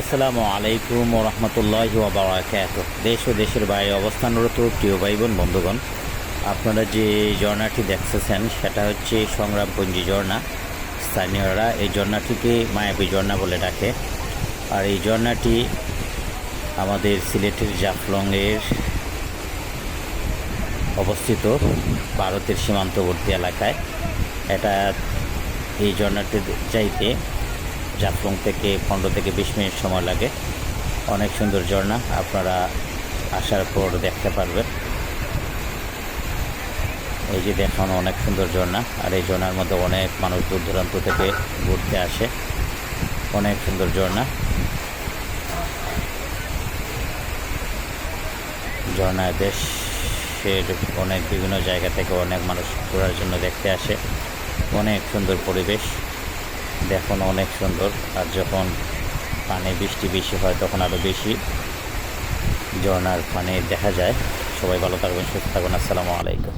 আসসালামু আলাইকুম রহমতুল্লাহ বারাকাত। দেশ ও দেশের বাইরে অবস্থানরত প্রিয় ভাই বোন বন্ধুগণ, আপনারা যে ঝর্ণাটি দেখতেছেন, সেটা হচ্ছে সংগ্রামপুঞ্জি ঝর্ণা। স্থানীয়রা এই ঝর্ণাটিকে মায়াবী ঝর্ণা বলে ডাকে। আর এই ঝর্ণাটি আমাদের সিলেটের জাফলংয়ের অবস্থিত ভারতের সীমান্তবর্তী এলাকায়। এটা এই ঝর্ণাটি চাইতে জাফলং থেকে পনেরো থেকে বিশ মিনিট সময় লাগে। অনেক সুন্দর ঝর্ণা, আপনারা আসার পর দেখতে পারবেন। এই যে দেখানো, অনেক সুন্দর ঝর্ণা, আর এই ঝর্ণার মধ্যে অনেক মানুষ দূর দূরান্ত থেকে ঘুরতে আসে। অনেক সুন্দর ঝর্ণা। ঝর্ণা দেশের অনেক বিভিন্ন জায়গা থেকে অনেক মানুষ ঘোরার জন্য দেখতে আসে। অনেক সুন্দর পরিবেশ। দেখুন অনেক সুন্দর। আর যখন পানি, বৃষ্টি বেশি হয় তখন আরও বেশি ঝর্নার পানি দেখা যায়। সবাই ভালো থাকবেন, সুস্থ থাকবেন। আসসালামু আলাইকুম।